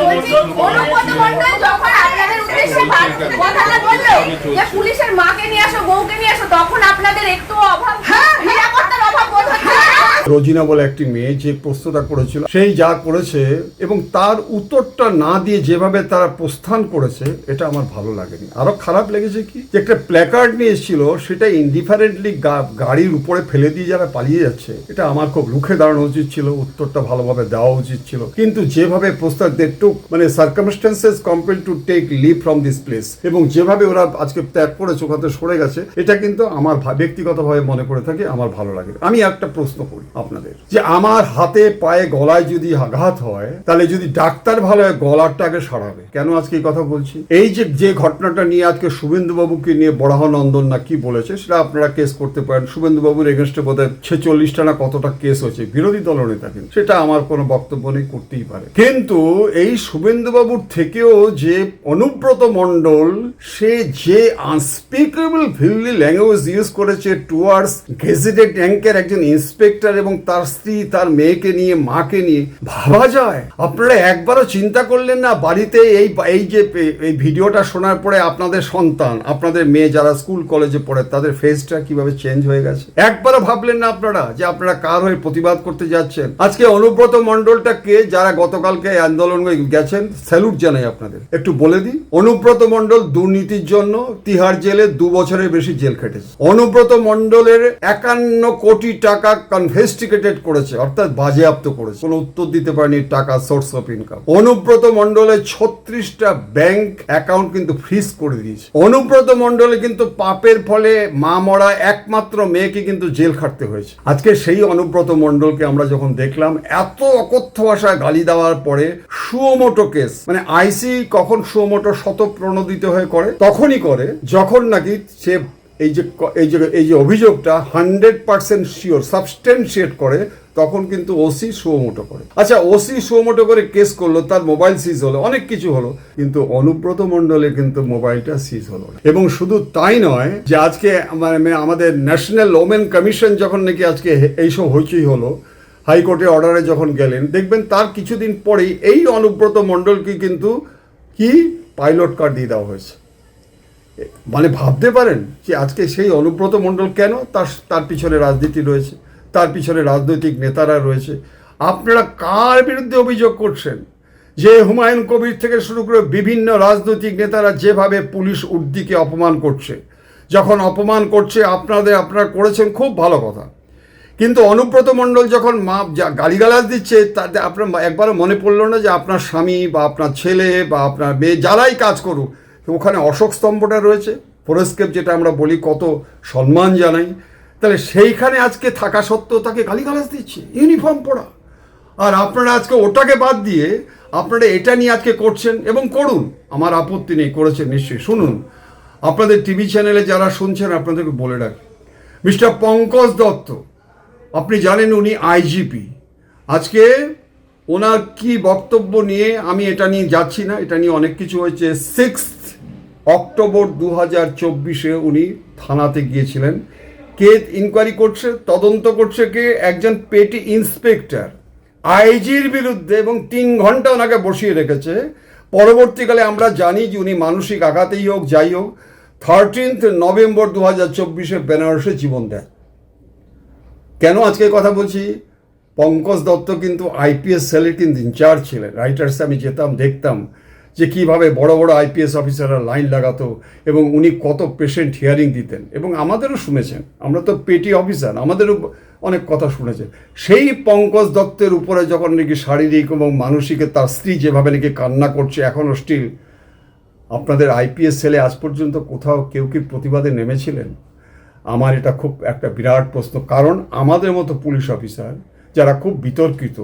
বলছি অনুব্রত যখন আপনাদের উদ্দেশ্যে কথাটা বলল যে পুলিশের মাকে নিয়ে আসো বউকে নিয়ে আসো তখন আপনাদের একটু অভাব নিরাপত্তার অভাব বোধ রোজিনা বলে একটি মেয়ে যে প্রশ্নটা করেছিল সেই যা করেছে এবং তার উত্তরটা না দিয়ে যেভাবে তারা প্রস্থান করেছে এটা আমার ভালো লাগেনি। আরও খারাপ লেগেছে কি? যে একটা প্ল্যাকার্ড নিয়ে এসেছিল সেটা ইনডিফারেন্টলি গাড়ির উপরে ফেলে দিয়ে যারা পালিয়ে যাচ্ছে এটা আমার খুব রুখে দাঁড়ানো উচিত ছিল উত্তরটা ভালোভাবে দেওয়া উচিত ছিল। কিন্তু যেভাবে প্রস্তাব দে টুক মানে circumstances compel to take leave from this place এবং যেভাবে ওরা আজকে ত্যাগ করে চোখাতে সরে গেছে, এটা কিন্তু আমার ব্যক্তিগতভাবে মনে করে থাকি, আমার ভালো লাগে। আমি একটা প্রশ্ন করি আপনাদের, যে আমার হাতে পায়ে গলায় যদি আঘাত হয়, তাহলে যদি ডাক্তার ভালো হয় গলারটাকে সারাবে। কেন আজকে এই কথা বলছি? এই যে যে ঘটনাটা নিয়ে আজকে শুভেন্দু বাবুকে নিয়ে বরাহনন্দন না কি বলেছে, সেটা আপনারা কেস করতে পারেন। শুভেন্দু বাবুর এগেনস্টে বোধহয় ছেচল্লিশটা না কতটা কেস হয়েছে, বিরোধী দলনেতা কিন্তু। সেটা আমার কোনো বক্তব্য নেই, করতেই পারে। কিন্তু এই শুভেন্দু বাবুর থেকেও যে অনুব্রত মণ্ডল, সে যে আনস্পিকেবল ভিল্লি ল্যাঙ্গুয়েজ ইউজ করেছে টুয়ার্ডস গেজেটেড র্যাঙ্কের একজন ইন্সপেক্টর এবং তার স্ত্রী, তার মেয়েকে নিয়ে, মাকে নিয়ে, ভাবা যায়। আপনারা একবারও চিন্তা করলেন না বাড়িতে এই এই যে এই ভিডিওটা শোনার পরে আপনাদের সন্তান, আপনাদের মেয়ে যারা স্কুল কলেজে পড়ে, তাদের ফেসটা কীভাবে চেঞ্জ হয়ে গেছে? একবারও ভাবলেন না আপনারা যে আপনারা কার হয়ে প্রতিবাদ করতে যাচ্ছেন? আজকে অনুব্রত মণ্ডলটা কে যারা গতকালকে আন্দোলন গেছেন স্যালুট জানাই আপনাদের। একটু বলে দিই, অনুব্রত মণ্ডল দুর্নীতির জন্য তিহার জেলে দু বছরের বেশি জেল খেটেছে। অনুব্রত মণ্ডলের একান্ন কোটি টাকা কনভেস্টিগেটেড করেছে, অর্থাৎ বাজেয়াপ্ত করেছে। কোনো উত্তর দিতে পারেনি টাকা সোর্স অফ ইনকাম অনুব্রত মণ্ডলের ছত্রিশটা ব্যাংক অ্যাকাউন্ট কিন্তু ফ্রিজ করে দিয়েছে। অনুব্রত মণ্ডলে কিন্তু পাপের ফলে মা মরা একমাত্র মেয়েকে কিন্তু জেল খাটতে হয়েছে। আজকে সেই অনুব্রত মণ্ডলকে আমরা যখন দেখলাম, এত অকথ্য ভাষায় গালি দেওয়ার পরে সুমোটো কেস মানে আইসি কখন সুমোটো শত প্রণোদিত হয়ে করে তখনই করে যখন নাকি সে এই যে এই যে এই যে অভিযোগটা হান্ড্রেড পার্সেন্ট শিওর সাবস্টেন্সিয়েট করে, তখন কিন্তু ওসি সুমোটো করে। আচ্ছা ওসি সুমোটো করে কেস করল, তার মোবাইল সিজ হলো, অনেক কিছু হলো, কিন্তু অনুব্রত মণ্ডলের কিন্তু মোবাইলটা সিজ হলো এবং শুধু তাই নয় যে আজকে আমাদের ন্যাশনাল ওমেন কমিশন যখন নাকি আজকে এইসব হইচই হলো, হাইকোর্টের অর্ডারে যখন গেলেন, দেখবেন তার কিছুদিন পরেই এই অনুব্রত মণ্ডলকে কিন্তু কি? পাইলট কার্ড দিয়ে দেওয়া হয়েছে। মানে ভাবতে পারেন যে আজকে সেই অনুব্রত মণ্ডল কেন তার তার পিছনে রাজনীতি রয়েছে, তার পিছনে রাজনৈতিক নেতারা রয়েছে? আপনারা কার বিরুদ্ধে অভিযোগ করছেন? যে হুমায়ুন কবির থেকে শুরু করে বিভিন্ন রাজনৈতিক নেতারা যেভাবে পুলিশ উর্দিকে অপমান করছে, যখন অপমান করছে আপনাদের, আপনারা করেছেন খুব ভালো কথা। কিন্তু অনুব্রত মণ্ডল যখন মা গালিগালাজ দিচ্ছে, তাতে আপনার একবারও মনে পড়ল না যে আপনার স্বামী বা আপনার ছেলে বা আপনার মেয়ে যারাই কাজ করুক ওখানে অশোক স্তম্ভটা রয়েছে, ফোরেস্কেপ যেটা আমরা বলি, কত সম্মান জানাই। তাহলে সেইখানে আজকে থাকা সত্ত্বেও তাকে গালিগালাজ দিচ্ছে, ইউনিফর্ম পরা। আর আপনারা আজকে ওটাকে বাদ দিয়ে আপনারা এটা নিয়ে আজকে করছেন এবং করুন, আমার আপত্তি নেই, করেছেন নিশ্চয়ই। শুনুন, আপনাদের টিভি চ্যানেলে যারা শুনছেন, আপনাদেরকে বলে রাখি। মিস্টার পঙ্কজ দত্ত, আপনি জানেন উনি আইজিপি। আজকে ওনার কি বক্তব্য নিয়ে আমি এটা নিয়ে যাচ্ছি না, এটা নিয়ে অনেক কিছু হয়েছে। সিক্স অক্টোবর দু হাজার চব্বিশে উনি থানাতে গিয়েছিলেন। কে ইনকোয়ারি করছে, তদন্ত করছে কে? একজন পেটি ইন্সপেক্টর আইজির বিরুদ্ধে এবং তিন ঘণ্টা ওনাকে বসিয়ে রেখেছে। পরবর্তীকালে আমরা জানি যে উনি মানসিক আঘাতেই হোক, যাই হোক থার্টিন্থ নভেম্বর দু হাজার চব্বিশে বেনারসে জীবন দেয় কেন আজকে কথা বলছি? পঙ্কজ দত্ত কিন্তু আইপিএস সেলের কিন্তু ইনচার্জ ছিলেন। রাইটার্সে আমি যেতাম, দেখতাম। যে কীভাবে বড় বড় আইপিএস অফিসাররা লাইন লাগাতো এবং উনি কত পেশেন্ট হিয়ারিং দিতেন। এবং আমাদেরও শুনেছেন। আমরা তো পেটি অফিসার আমাদেরও অনেক কথা শুনেছেন। সেই পঙ্কজ দত্তের উপরে যখন নাকি শারীরিক এবং মানসিক তার স্ত্রী যেভাবে নাকি কান্না করছে এখনও স্টিল আপনাদের আইপিএস সেলে আজ পর্যন্ত কোথাও কেউ কি প্রতিবাদে নেমেছিলেন? আমার এটা খুব একটা বিরাট প্রশ্ন। কারণ আমাদের মতো পুলিশ অফিসার যারা খুব বিতর্কিত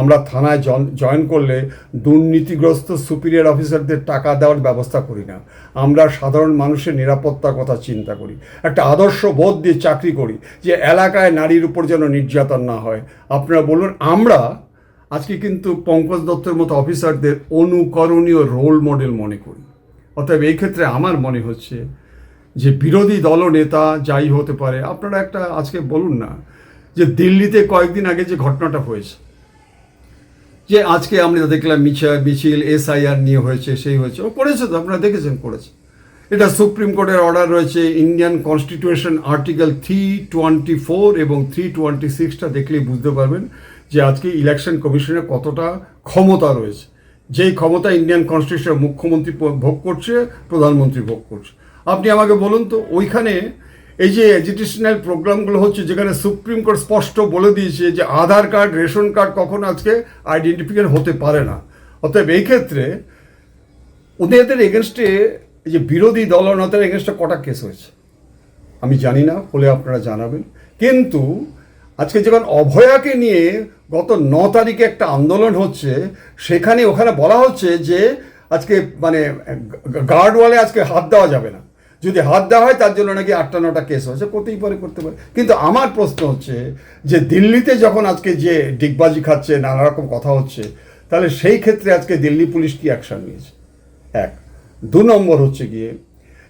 আমরা থানায় জয়েন করলে দুর্নীতিগ্রস্ত সুপিরিয়র অফিসারদের টাকা দেওয়ার ব্যবস্থা করি না। আমরা সাধারণ মানুষের নিরাপত্তার কথা চিন্তা করি। একটা আদর্শ বোধ দিয়ে চাকরি করি যে এলাকায় নারীর উপর যেন নির্যাতন না হয়। আপনারা বলুন, আমরা আজকে কিন্তু পঙ্কজ দত্তের মতো অফিসারদের অনুকরণীয় রোল মডেল মনে করি। অতএব এই ক্ষেত্রে আমার মনে হচ্ছে যে বিরোধী দলনেতা যাই হতে পারে, আপনারা একটা আজকে বলুন না যে দিল্লিতে কয়েকদিন আগে যে ঘটনাটা হয়েছে যে আজকে আমরা দেখলাম মিছা- মিছিল, এসআইআর নিয়ে হয়েছে, সেই হয়েছে। ও করেছে তো, আপনারা দেখেছেন করেছে। এটা সুপ্রিম কোর্টের অর্ডার রয়েছে, Indian constitution article three twenty four এবং থ্রি টোয়েন্টি সিক্সটা দেখলেই বুঝতে পারবেন যে আজকে ইলেকশন কমিশনের কতটা ক্ষমতা রয়েছে। যেই ক্ষমতা ইন্ডিয়ান কনস্টিটিউশন মুখ্যমন্ত্রী ভোগ করছে, প্রধানমন্ত্রী ভোগ করছে। আপনি আমাকে বলুন তো, ওইখানে এই যে এডুকেশনাল প্রোগ্রামগুলো হচ্ছে, যেখানে সুপ্রিম কোর্ট স্পষ্ট বলে দিয়েছে যে আধার কার্ড, রেশন কার্ড কখনো আজকে আইডেন্টিফিকেশন হতে পারে না। অতএব এই ক্ষেত্রে ওদের এগেনস্টে যে বিরোধী দলনেতার এগেনস্টে কটা কেস হয়েছে? আমি জানি না, হলে আপনারা জানাবেন। কিন্তু আজকে যখন অভয়াকে নিয়ে গত ন তারিখে একটা আন্দোলন হচ্ছে, সেখানে ওখানে বলা হচ্ছে যে আজকে মানে গার্ডওয়ালে আজকে হাত দেওয়া যাবে না। যদি হাত দেওয়া হয়, তার জন্য নাকি আটটা, নটা কেস হয়েছে করতেই পারে, করতে পারে। কিন্তু আমার প্রশ্ন হচ্ছে যে, দিল্লিতে যখন আজকে যে ডিগবাজি খাচ্ছে, নানা রকম কথা হচ্ছে, তাহলে সেই ক্ষেত্রে আজকে দিল্লি পুলিশ কি অ্যাকশন নিয়েছে? এক। দু নম্বর হচ্ছে গিয়ে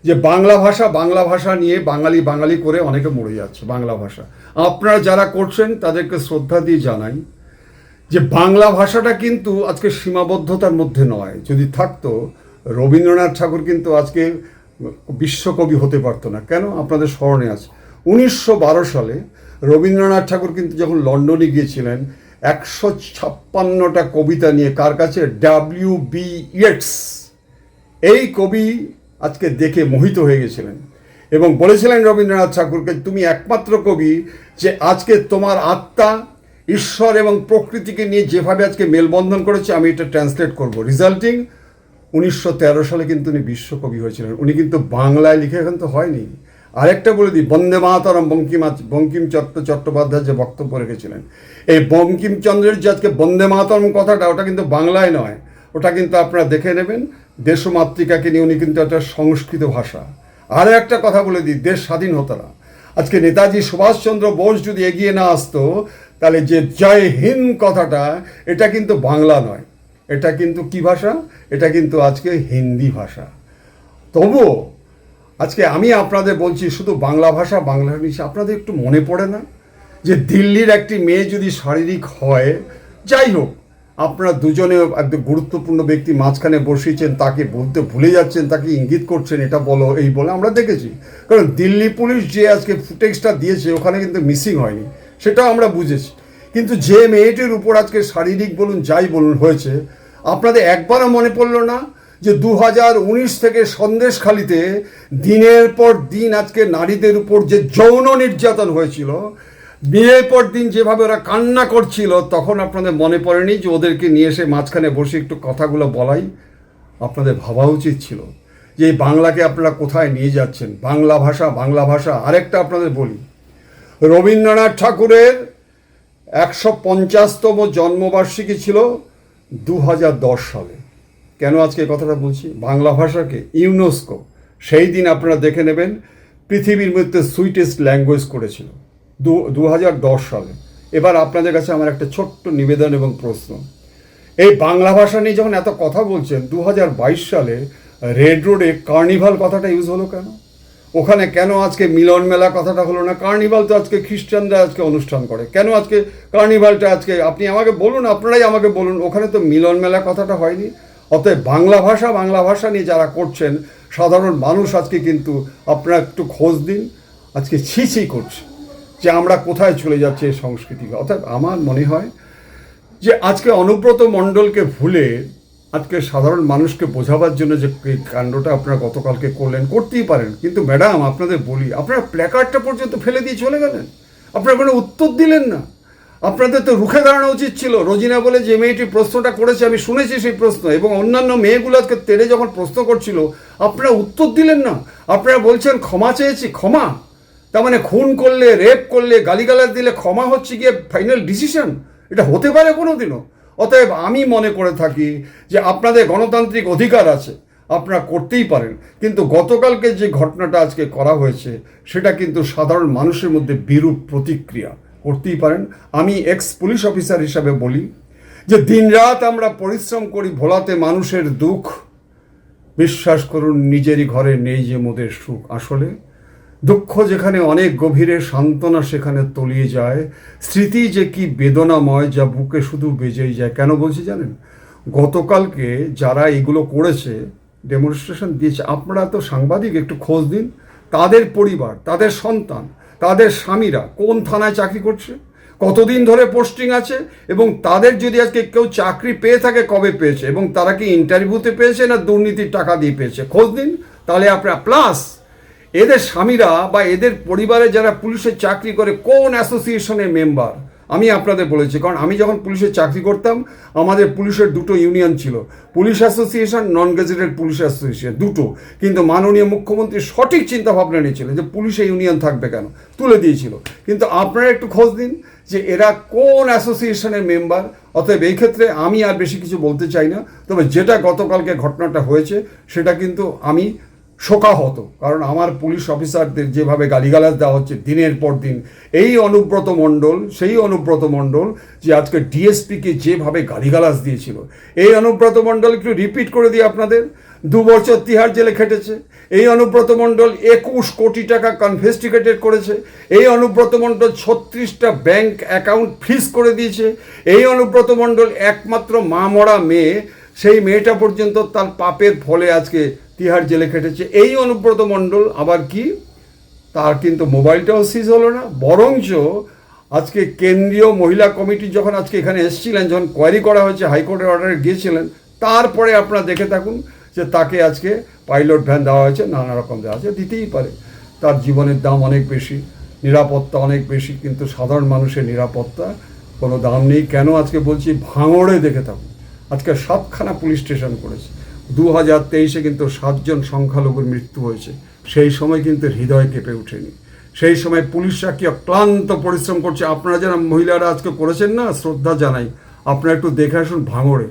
যে, বাংলা ভাষা বাংলা ভাষা নিয়ে বাঙালি বাঙালি করে অনেকে মরে যাচ্ছে, বাংলা ভাষা। আপনারা যারা করছেন, তাদেরকে শ্রদ্ধা দিয়ে জানাই যে, বাংলা ভাষাটা কিন্তু আজকে সীমাবদ্ধতার মধ্যে নয়। যদি থাকতো, রবীন্দ্রনাথ ঠাকুর কিন্তু আজকে বিশ্বকবি হতে পারতো না। কেন? আপনাদের স্মরণে আছে। উনিশশো বারো সালে রবীন্দ্রনাথ ঠাকুর কিন্তু যখন লন্ডনে গিয়েছিলেন, একশো ছাপ্পান্নটা কবিতা নিয়ে কার কাছে? W B Yeats. এই কবি আজকে দেখে মোহিত হয়ে গেছিলেন এবং বলেছিলেন রবীন্দ্রনাথ ঠাকুরকে, তুমি একমাত্র কবি যে আজকে তোমার আত্মা, ঈশ্বর এবং প্রকৃতিকে নিয়ে যেভাবে আজকে মেলবন্ধন করেছে, আমি এটা ট্রান্সলেট করব। রিজাল্টিং উনিশশো তেরো সালে কিন্তু উনি বিশ্বকবি হয়েছিলেন। উনি কিন্তু বাংলায় লিখে এখন তো হয়নি। আরেকটা বলে দিই, বন্দে মাতরম, বঙ্কিম বঙ্কিম চট্ট চট্টোপাধ্যায় যে বক্তব্য রেখেছিলেন। এই বঙ্কিমচন্দ্রের যে আজকে বন্দে মাতরম কথাটা, ওটা কিন্তু বাংলায় নয়। ওটা কিন্তু আপনারা দেখে নেবেন। দেশমাতৃকাকে নিয়ে উনি কিন্তু একটা সংস্কৃত ভাষা। আরও একটা কথা বলে দিই, দেশ স্বাধীন হতো না। আজকে নেতাজি সুভাষচন্দ্র বোস যদি এগিয়ে না আসতো, তাহলে যে জয় হিন্দ কথাটা, এটা কিন্তু বাংলা নয়। এটা কিন্তু কি ভাষা? এটা কিন্তু আজকে হিন্দি ভাষা। তবুও আজকে আমি আপনাদের বলছি, শুধু বাংলা ভাষা, বাংলা নিশে আপনাদের একটু মনে পড়ে না? যে দিল্লির একটি মেয়ে যদি শারীরিক হয়, যাই হোক, আপনারা দুজনে একদম গুরুত্বপূর্ণ ব্যক্তি, মাঝখানে বসিয়েছেন তাকে বলতে ভুলে যাচ্ছেন, তাকে ইঙ্গিত করছেন, এটা বলো, এই বলে, আমরা দেখেছি। কারণ দিল্লি পুলিশ যে আজকে ফুটেজটা দিয়েছে, ওখানে কিন্তু মিসিং হয়নি, সেটাও আমরা বুঝেছি। কিন্তু যে মেয়েটির উপর আজকে শারীরিক বলুন, যাই বলুন হয়েছে, আপনাদের একবারও মনে পড়ল না যে দু থেকে সন্দেশখালিতে দিনের পর দিন আজকে নারীদের উপর যে যৌন নির্যাতন হয়েছিল, বিয়ের পর দিন যেভাবে ওরা কান্না করছিল, তখন আপনাদের মনে পড়েনি যে ওদেরকে নিয়ে এসে মাঝখানে বসে একটু কথাগুলো বলাই আপনাদের ভাবা উচিত ছিল? যে এই বাংলাকে আপনারা কোথায় নিয়ে যাচ্ছেন? বাংলা ভাষা বাংলা ভাষা, আরেকটা আপনাদের বলি। রবীন্দ্রনাথ ঠাকুরের একশো পঞ্চাশতম জন্মবার্ষিকী ছিল দু হাজার দশ সালে। কেন আজকে এই কথাটা বলছি? বাংলা ভাষাকে ইউনেস্কো, সেই দিন আপনারা দেখে নেবেন, পৃথিবীর মধ্যে সুইটেস্ট ল্যাঙ্গুয়েজ করেছিল, দু সালে। এবার আপনাদের কাছে আমার একটা ছোট্ট নিবেদন এবং প্রশ্ন। এই বাংলা ভাষা নিয়ে যখন এত কথা বলছেন দু হাজার বাইশ সালে রেড রোডে কার্নিভাল কথাটা ইউজ হলো কেন? ওখানে কেন আজকে মিলন মেলা কথাটা হলো না? কার্নিভাল তো আজকে খ্রিস্টানরা আজকে অনুষ্ঠান করে। কেন আজকে কার্নিভালটা আজকে? আপনি আমাকে বলুন, আপনারাই আমাকে বলুন, ওখানে তো মিলন মেলা কথাটা হয়নি। অতএব বাংলা ভাষা বাংলা ভাষা নিয়ে যারা করছেন, সাধারণ মানুষ আজকে কিন্তু আপনারা একটু খোঁজ দিন। আজকে ছি ছি করছে যে আমরা কোথায় চলে যাচ্ছি এই সংস্কৃতিকে। অর্থাৎ আমার মনে হয় যে আজকে অনুব্রত মণ্ডলকে ভুলে আজকে সাধারণ মানুষকে বোঝাবার জন্য যে কাণ্ডটা আপনারা গতকালকে করলেন, করতেই পারেন। কিন্তু ম্যাডাম, আপনাদের বলি, আপনারা প্ল্যাকার্ডটা পর্যন্ত ফেলে দিয়ে চলে গেলেন। আপনারা কোনো উত্তর দিলেন না। আপনাদের তো রুখে দাঁড়ানো উচিত ছিল। রোজিনা বলে যে মেয়েটি প্রশ্নটা করেছে, আমি শুনেছি সেই প্রশ্ন এবং অন্যান্য মেয়েগুলো আজকে তেড়ে যখন প্রশ্ন করছিল, আপনারা উত্তর দিলেন না। আপনারা বলছেন, ক্ষমা চেয়েছি, ক্ষমা। তার মানে খুন করলে, রেপ করলে, গালিগালাজ দিলে ক্ষমা হচ্ছে গিয়ে ফাইনাল ডিসিশন এটা হতে পারে কোনো দিনও অতএব আমি মনে করে থাকি যে আপনাদের গণতান্ত্রিক অধিকার আছে, আপনারা করতেই পারেন। কিন্তু গতকালকে যে ঘটনাটা আজকে করা হয়েছে, সেটা কিন্তু সাধারণ মানুষের মধ্যে বিরূপ প্রতিক্রিয়া। করতেই পারেন। আমি এক্স পুলিশ অফিসার হিসাবে বলি যে দিনরাত আমরা পরিশ্রম করি ভোলাতে মানুষের দুঃখ। বিশ্বাস করুন, নিজেরই ঘরে নেই যে মোদের সুখ। আসলে দুঃখ যেখানে, অনেক গভীরে সান্ত্বনা সেখানে তলিয়ে যায়। স্মৃতি যে কি বেদনাময়, যা বুকে শুধু বেজেই যায়। কেন বলছি জানেন? গতকালকে যারা এগুলো করেছে ডেমনস্ট্রেশন দিয়েছে, আপনারা তো সাংবাদিক, একটু খোঁজ দিন তাদের পরিবার, তাদের সন্তান, তাদের স্বামীরা কোন থানায় চাকরি করছে? কতদিন ধরে পোস্টিং আছে? এবং তাদের যদি আজকে কেউ চাকরি পেয়ে থাকে, কবে পেয়েছে? এবং তারা কি ইন্টারভিউতে পেয়েছে না দুর্নীতির টাকা দিয়ে পেয়েছে? খোঁজ দিন তাহলে আপনারা প্লাস এদের স্বামীরা বা এদের পরিবারে যারা পুলিশের চাকরি করে, কোন অ্যাসোসিয়েশনের মেম্বার? আমি আপনাদের বলেছি, কারণ আমি যখন পুলিশের চাকরি করতাম, আমাদের পুলিশের দুটো ইউনিয়ন ছিল। Police association non gazetted police association, দুটো। কিন্তু মাননীয় মুখ্যমন্ত্রী সঠিক চিন্তা ভাবনা নিয়েছিলেন যে পুলিশে ইউনিয়ন থাকবে কেন? তুলে দিয়েছিল। কিন্তু আপনারা একটু খোঁজ দিন যে এরা কোন অ্যাসোসিয়েশনের মেম্বার? অতএব এই ক্ষেত্রে আমি আর বেশি কিছু বলতে চাই না। তবে যেটা গতকালকে ঘটনাটা হয়েছে, সেটা কিন্তু আমি শোকাহত। কারণ আমার পুলিশ অফিসারদের যেভাবে গালিগালাজ দেওয়া হচ্ছে দিনের পর দিন, এই অনুব্রত মণ্ডল, সেই অনুব্রত মণ্ডল যে আজকে ডিএসপিকে যেভাবে গালিগালাজ দিয়েছিল, এই অনুব্রত মণ্ডল একটু রিপিট করে দিই আপনাদের, দু বছর তিহার জেলে খেটেছে, এই অনুব্রত মণ্ডল একুশ কোটি টাকা কনভেস্টিগেটেড করেছে, এই অনুব্রত মণ্ডল ছত্রিশটা ব্যাংক অ্যাকাউন্ট ফ্রিজ করে দিয়েছে, এই অনুব্রত মণ্ডল একমাত্র মা মরা মেয়ে, সেই মেয়েটা পর্যন্ত তার পাপের ফলে আজকে তিহার জেলে খেটেছে। এই অনুব্রত মণ্ডল আবার কি? তার কিন্তু মোবাইলটাও সিজ হলো না, বরঞ্চ আজকে কেন্দ্রীয় মহিলা কমিটি যখন আজকে এখানে এসেছিলেন, যখন কোয়ারি করা হয়েছে, হাইকোর্টের অর্ডারে গিয়েছিলেন, তারপরে আপনারা দেখে থাকুন যে তাকে আজকে পাইলট ভ্যান দেওয়া হয়েছে, নানা রকম দেওয়া হয়েছে, দিতেই পারে। তার জীবনের দাম অনেক বেশি, নিরাপত্তা অনেক বেশি, কিন্তু সাধারণ মানুষের নিরাপত্তা কোনো দাম নেই। কেন আজকে বলছি? ভাঙড়ে দেখে থাকুন। আজকে সাতখানা পুলিশ স্টেশন করেছে। দু হাজার তেইশে কিন্তু সাতজন সংখ্যালঘুর মৃত্যু হয়েছে। সেই সময় কিন্তু হৃদয় কেঁপে ওঠেনি। সেই সময় পুলিশরা কি অক্লান্ত পরিশ্রম করছে। আপনারা যারা মহিলারা আজকে করেছেন না, শ্রদ্ধা জানাই। আপনারা একটু দেখে আসুন ভাঙড়ে।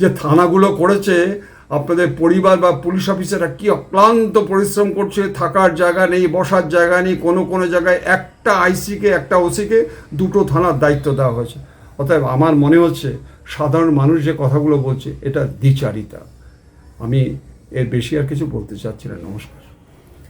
যে থানাগুলো করেছে, আপনাদের পরিবার বা পুলিশ অফিসাররা কি অক্লান্ত পরিশ্রম করছে, থাকার জায়গা নেই, বসার জায়গা নেই, কোনো কোনো জায়গায় একটা আইসিকে, একটা ওসিকে দুটো থানার দায়িত্ব দেওয়া হয়েছে। অতএব আমার মনে হচ্ছে, সাধারণ মানুষ যে কথাগুলো বলছে, এটা দ্বিচারিতা। আমি এর বেশি আর কিছু বলতে চাচ্ছি না নমস্কার।